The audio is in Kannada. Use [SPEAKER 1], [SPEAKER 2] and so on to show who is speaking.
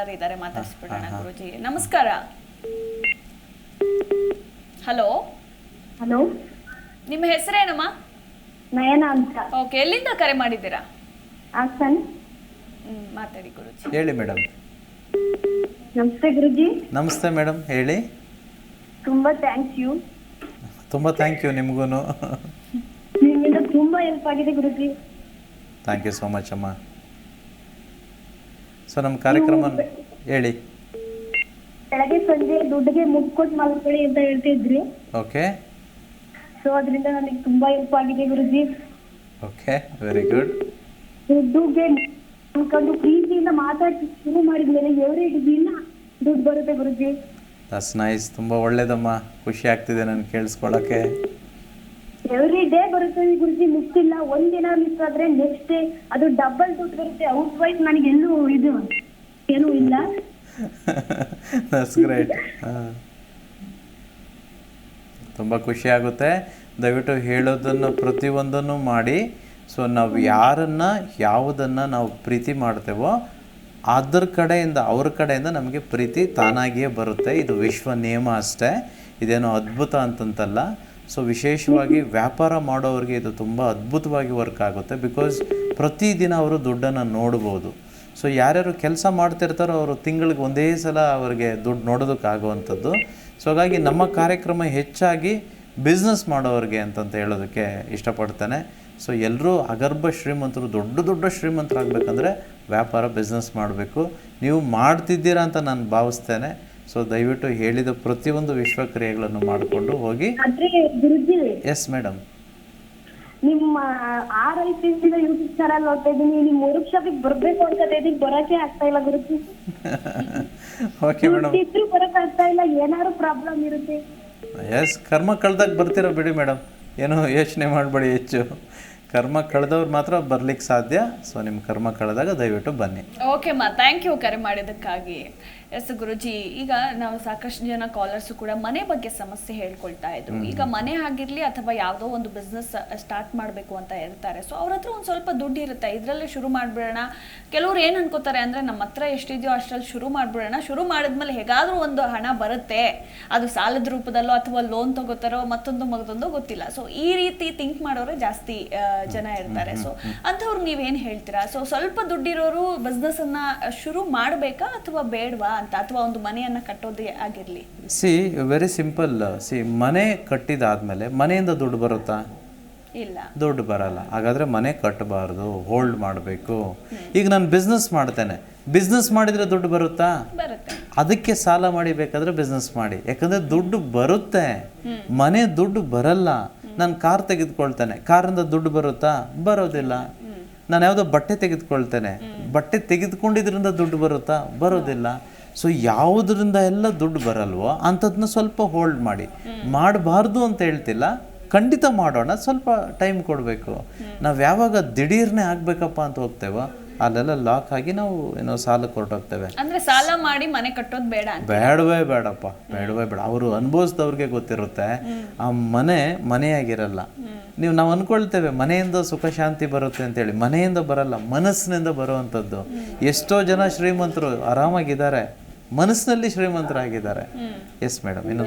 [SPEAKER 1] ಇದ್ದಾರೆ ಮಾತಾಡಿಸ್ಬಿಡೋಣ ಗುರುಜಿ. ನಮಸ್ಕಾರ. ಹಲೋ?
[SPEAKER 2] ಹಲೋ?
[SPEAKER 1] ನಿಮ್ಮ ಹೆಸರೇನಮ್ಮ
[SPEAKER 2] ನಯನ ಅಂತ.
[SPEAKER 1] ಓಕೆ ಎಲ್ಲಿಂದ ಕರೆ ಮಾಡಿದ್ದೀರಾ?
[SPEAKER 2] ಹಾಸನ್.
[SPEAKER 1] ಹ್ಮ್, ಮಾತಾಡಿ ಗುರುಜಿ.
[SPEAKER 3] ಹೇಳಿ ಮೇಡಮ್.
[SPEAKER 2] ನಮಸ್ತೆ ಗುರುಜಿ.
[SPEAKER 3] ನಮಸ್ತೆ ಮೇಡಮ್ ಹೇಳಿ.
[SPEAKER 2] ತುಂಬಾ ಥ್ಯಾಂಕ್ ಯು
[SPEAKER 3] ತುಂಬ ಥ್ಯಾಂಕ್ ಯು ನಿಮಗೂ
[SPEAKER 2] ನಿಮ್ಮಿಂದ ತುಂಬಾ ಹೆಲ್ಪ್ ಆಗಿದೆ Guruji.
[SPEAKER 3] Thank you so much ಅಮ್ಮ. ಸೊ ನಮ್ಮ ಕಾರ್ಯಕ್ರಮ ಹೇಳಿ.
[SPEAKER 2] ಬೆಳಗ್ಗೆ ಸಂಜೆ ದುಡ್ಡಿಗೆ ಮುಟ್ಕೊಟ್ ಮಲ್ಕೊಳ್ಳಿ ಅಂತ ಹೇಳ್ತಿದ್ರಿ.
[SPEAKER 3] ಓಕೆ
[SPEAKER 2] ಸೊ ಅದರಿಂದ ನನಗೆ ತುಂಬಾ ಹೆಲ್ಪ್ ಆಗಿದೆ ಗುರುಜಿ.
[SPEAKER 3] ಓಕೆ ವೆರಿ ಗುಡ್
[SPEAKER 2] ದುಡ್ಡುಗೆ ಅನ್ಕೊಂಡು ಪ್ರೀತಿಯಿಂದ ಮಾತಾಡಿ ಶುರು ಮಾಡಿದ್ಮೇಲೆ ಎವ್ರಿ ದಿನ ದುಡ್ಡು ಬರುತ್ತೆ ಗುರುಜಿ.
[SPEAKER 3] ದಟ್ಸ್ ನೈಸ್ ತುಂಬಾ ಒಳ್ಳೇದಮ್ಮ. ಖುಷಿ ಆಗ್ತಿದೆ ನಾನು ಕೇಳಿಸ್ಕೊಳ್ಳೋಕ್ಕೆ
[SPEAKER 2] ಎವ್ರಿ ಡೇ ಬರುತ್ತೆ ಗುರುಜಿ ಒಂದ್ ದಿನ ಮಿಸ್ ಆದ್ರೆ ನೆಕ್ಸ್ಟ್ ಡೇ ಅದು ಡಬಲ್ ದುಡ್ಡು ಬರುತ್ತೆ. ಔಟ್ ವೈಸ್ ನನಗೆ ಎಲ್ಲೂ ಇದು ಏನೂ ಇಲ್ಲ.
[SPEAKER 3] ದಟ್ಸ್ ಗ್ರೇಟ್ ತುಂಬ ಖುಷಿ ಆಗುತ್ತೆ. ದಯವಿಟ್ಟು ಹೇಳೋದನ್ನು ಪ್ರತಿಯೊಂದನ್ನು ಮಾಡಿ. ಸೊ ನಾವು ಯಾರನ್ನ ಯಾವುದನ್ನು ನಾವು ಪ್ರೀತಿ ಮಾಡ್ತೇವೋ ಅದ್ರ ಕಡೆಯಿಂದ ಅವ್ರ ಕಡೆಯಿಂದ ನಮಗೆ ಪ್ರೀತಿ ತಾನಾಗಿಯೇ ಬರುತ್ತೆ. ಇದು ವಿಶ್ವ ನಿಯಮ ಅಷ್ಟೇ. ಇದೇನೋ ಅದ್ಭುತ ಅಂತಂತಲ್ಲ. ಸೊ ವಿಶೇಷವಾಗಿ ವ್ಯಾಪಾರ ಮಾಡೋವ್ರಿಗೆ ಇದು ತುಂಬ ಅದ್ಭುತವಾಗಿ ವರ್ಕ್ ಆಗುತ್ತೆ ಬಿಕಾಸ್ ಪ್ರತಿದಿನ ಅವರು ದುಡ್ಡನ್ನು ನೋಡ್ಬೋದು. ಸೊ ಯಾರ್ಯಾರು ಕೆಲಸ ಮಾಡ್ತಿರ್ತಾರೋ ಅವರು ತಿಂಗಳಿಗೆ ಒಂದೇ ಸಲ ಅವರಿಗೆ ದುಡ್ಡು ನೋಡೋದಕ್ಕಾಗುವಂಥದ್ದು. ಸೊ ಹಾಗಾಗಿ ನಮ್ಮ ಕಾರ್ಯಕ್ರಮ ಹೆಚ್ಚಾಗಿ ಬಿಸ್ನೆಸ್ ಮಾಡೋರಿಗೆ ಅಂತಂತ ಹೇಳೋದಕ್ಕೆ ಇಷ್ಟಪಡ್ತೇನೆ. ಸೊ ಎಲ್ಲರೂ ಅಗರ್ಭ ಶ್ರೀಮಂತರು, ದೊಡ್ಡ ದೊಡ್ಡ ಶ್ರೀಮಂತರಾಗಬೇಕಂದ್ರೆ ವ್ಯಾಪಾರ ಬಿಸ್ನೆಸ್ ಮಾಡಬೇಕು. ನೀವು ಮಾಡ್ತಿದ್ದೀರಾ ಅಂತ ನಾನು ಭಾವಿಸ್ತೇನೆ. ಸೊ ದಯವಿಟ್ಟು ಹೇಳಿದ ಪ್ರತಿಯೊಂದು ವಿಶ್ವಕ್ರಿಯೆಗಳನ್ನು ಮಾಡಿಕೊಂಡು ಹೋಗಿ. ಎಸ್ ಮೇಡಮ್
[SPEAKER 2] ನಿಮ್ಮ R I C YouTube channel ನೋಡ್ತಾ ಇದ್ದೀನಿ. ನಿಮ್ಮ ವರ್ಕ್ ಶಾಪಿಗೆ ಬರ್ಬೇಕು ಅಂತ ಇದೀನಿ ಬರೋಕೆ ಆಗ್ತಾ ಇಲ್ಲ ಗುರುಜಿ.
[SPEAKER 3] ಓಕೆ ಮೇಡಮ್
[SPEAKER 2] ಇದ್ರು ಬರಕ್ ಆಗ್ತಾ ಇಲ್ಲ. ಏನಾದ್ರು ಪ್ರಾಬ್ಲಮ್ ಇರುತ್ತೆ.
[SPEAKER 3] ಎಸ್ ಕರ್ಮ ಕಳ್ದಾಗ ಬರ್ತೀರ ಬಿಡಿ ಮೇಡಮ್ ಏನು ಯೋಚನೆ ಮಾಡಬೇಡಿ ಹೆಚ್ಚು. ಕರ್ಮ ಕಳೆದವ್ರು ಮಾತ್ರ ಬರ್ಲಿಕ್ಕೆ ಸಾಧ್ಯ. ಸೊ ನಿಮ್ಮ ಕರ್ಮ ಕಳೆದಾಗ ದಯವಿಟ್ಟು ಬನ್ನಿ.
[SPEAKER 1] ಓಕೆ ಮಾ ಥ್ಯಾಂಕ್ ಯು ಕರೆ ಮಾಡಿದ್ದಕ್ಕಾಗಿ. ಎಸ್ ಗುರುಜಿ ಈಗ ನಾವು ಸಾಕಷ್ಟು ಜನ ಕಾಲರ್ಸ್ ಕೂಡ ಮನೆ ಬಗ್ಗೆ ಸಮಸ್ಯೆ ಹೇಳ್ಕೊಳ್ತಾ ಇದ್ರು. ಈಗ ಮನೆ ಆಗಿರ್ಲಿ ಅಥವಾ ಯಾವುದೋ ಒಂದು ಬಿಸ್ನೆಸ್ ಸ್ಟಾರ್ಟ್ ಮಾಡಬೇಕು ಅಂತ ಇರ್ತಾರೆ ಸೊ ಅವ್ರ ಹತ್ರ ಒಂದು ಸ್ವಲ್ಪ ದುಡ್ಡು ಇರುತ್ತೆ. ಇದರಲ್ಲೇ ಶುರು ಮಾಡ್ಬಿಡೋಣ. ಕೆಲವ್ರು ಏನು ಅನ್ಕೋತಾರೆ ಅಂದ್ರೆ ನಮ್ಮ ಹತ್ರ ಎಷ್ಟಿದೆಯೋ ಅಷ್ಟರಲ್ಲಿ ಶುರು ಮಾಡ್ಬಿಡೋಣ. ಶುರು ಮಾಡಿದ್ಮೇಲೆ ಹೇಗಾದ್ರೂ ಒಂದು ಹಣ ಬರುತ್ತೆ. ಅದು ಸಾಲದ ರೂಪದಲ್ಲೋ ಅಥವಾ ಲೋನ್ ತಗೋತಾರೋ ಮತ್ತೊಂದು ಮಗದೊಂದು ಗೊತ್ತಿಲ್ಲ. ಸೊ ಈ ರೀತಿ ಥಿಂಕ್ ಮಾಡೋರೇ ಜಾಸ್ತಿ ಜನ ಇರ್ತಾರೆ. ಸೊ ಅಂಥವ್ರು ನೀವೇನು ಹೇಳ್ತೀರಾ? ಸೊ ಸ್ವಲ್ಪ ದುಡ್ಡಿರೋರು ಬಿಸ್ನೆಸ್ ಅನ್ನ ಶುರು ಮಾಡಬೇಕಾ ಅಥವಾ ಬೇಡವಾ? ಅಂತ ಅಥವಾ ಒಂದು ಮನೆಯನ್ನು ಕಟ್ಟೋದೇ ಆಗಿರಲಿ.
[SPEAKER 3] ಸಿ ವೆರಿ ಸಿಂಪಲ್ ಸಿ ಮನೆ ಕಟ್ಟಿದಾದ್ಮೇಲೆ ಮನೆಯಿಂದ ದುಡ್ಡು ಬರುತ್ತಾ?
[SPEAKER 1] ಇಲ್ಲ.
[SPEAKER 3] ದುಡ್ಡು ಬರಲ್ಲ. ಹಾಗಾದರೆ ಮನೆ ಕಟ್ಟಬಾರ್ದು ಹೋಲ್ಡ್ ಮಾಡಬೇಕು. ಈಗ ನಾನು ಬಿಸ್ನೆಸ್ ಮಾಡ್ತೇನೆ. ಬಿಸ್ನೆಸ್ ಮಾಡಿದರೆ ದುಡ್ಡು ಬರುತ್ತಾ?
[SPEAKER 1] ಬರುತ್ತೆ.
[SPEAKER 3] ಅದಕ್ಕೆ ಸಾಲ ಮಾಡಿ ಬೇಕಾದ್ರೆ ಬಿಸ್ನೆಸ್ ಮಾಡಿ. ಯಾಕಂದರೆ ದುಡ್ಡು ಬರುತ್ತೆ. ಮನೆ ದುಡ್ಡು ಬರಲ್ಲ. ನಾನು ಕಾರ್ ತೆಗೆದುಕೊಳ್ತೇನೆ. ಕಾರಿಂದ ದುಡ್ಡು ಬರುತ್ತಾ? ಬರೋದಿಲ್ಲ. ನಾನು ಯಾವುದೋ ಬಟ್ಟೆ ತೆಗೆದುಕೊಳ್ತೇನೆ. ಬಟ್ಟೆ ತೆಗೆದುಕೊಂಡಿದ್ರಿಂದ ದುಡ್ಡು ಬರುತ್ತಾ? ಬರೋದಿಲ್ಲ. ಸೊ ಯಾವುದರಿಂದ ಎಲ್ಲ ದುಡ್ಡು ಬರಲ್ವೋ ಅಂಥದ್ದನ್ನ ಸ್ವಲ್ಪ ಹೋಲ್ಡ್ ಮಾಡಿ. ಮಾಡಬಾರ್ದು ಅಂತ ಹೇಳ್ತಿಲ್ಲ. ಖಂಡಿತ ಮಾಡೋಣ ಸ್ವಲ್ಪ ಟೈಮ್ ಕೊಡಬೇಕು. ನಾವು ಯಾವಾಗ ದಿಢೀರ್ನೆ ಆಗ್ಬೇಕಪ್ಪ ಅಂತ ಹೋಗ್ತೇವೋ ಅಲ್ಲೆಲ್ಲ ಲಾಕ್ ಆಗಿ ನಾವು ಏನೋ ಸಾಲ ಕೊರಟೋಗ್ತೇವೆ
[SPEAKER 1] ಅಂದ್ರೆ ಸಾಲ ಮಾಡಿ ಮನೆ ಕಟ್ಟೋದು ಬೇಡ
[SPEAKER 3] ಬೇಡವೇ ಬೇಡಪ್ಪ. ಬೇಡವೇ ಬೇಡ. ಅವರು ಅನುಭವಿಸಿದವ್ರಿಗೆ ಗೊತ್ತಿರುತ್ತೆ. ಆ ಮನೆ ಮನೆಯಾಗಿರಲ್ಲ. ನೀವು ನಾವು ಅನ್ಕೊಳ್ತೇವೆ ಮನೆಯಿಂದ ಸುಖ ಶಾಂತಿ ಬರುತ್ತೆ ಅಂತೇಳಿ. ಮನೆಯಿಂದ ಬರಲ್ಲ ಮನಸ್ಸಿನಿಂದ ಬರುವಂಥದ್ದು. ಎಷ್ಟೋ ಜನ ಶ್ರೀಮಂತರು ಆರಾಮಾಗಿದ್ದಾರೆ. ಮನಸ್ಸಿನಲ್ಲಿ ಶ್ರೀಮಂತರಾಗಿದ್ದಾರೆ. ಎಸ್ ಮೇಡಮ್ ಇನ್ನು